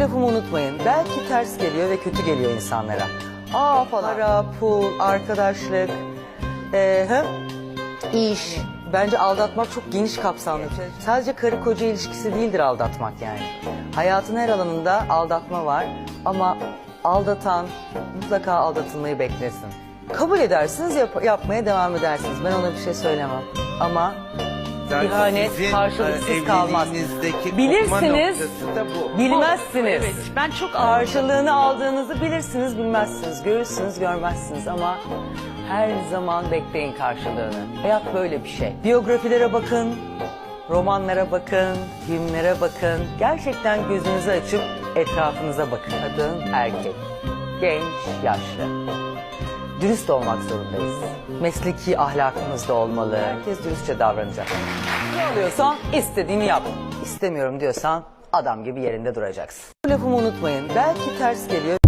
Lafımı unutmayın. Belki ters geliyor ve kötü geliyor insanlara. Aa falan. Para, pul, arkadaşlık, hı? iş. Bence aldatmak çok geniş kapsamlı bir şey. Sadece karı koca ilişkisi değildir aldatmak yani. Hayatın her alanında aldatma var ama aldatan mutlaka aldatılmayı beklesin. Kabul edersiniz yap- yapmaya devam edersiniz. Ben ona bir şey söylemem. Ama Zaten ihanet sizin, karşılıksız e, kalmaz. evliliğinizdeki Bilirsiniz, kopma noktası da bu. bilmezsiniz. Evet, ben çok Karşılığını aldığınızı bilirsiniz, bilmezsiniz. Görürsünüz, görmezsiniz ama her zaman bekleyin karşılığını. Hayat böyle bir şey. Biyografilere bakın, romanlara bakın, filmlere bakın. Gerçekten gözünüzü açıp etrafınıza bakın. Kadın, erkek, genç, yaşlı. Dürüst olmak zorundayız. Mesleki ahlakımız da olmalı. Herkes dürüstçe davranacak. Ne alıyorsan istediğini yap. İstemiyorum diyorsan adam gibi yerinde duracaksın. Bu lafımı unutmayın. Belki ters geliyor.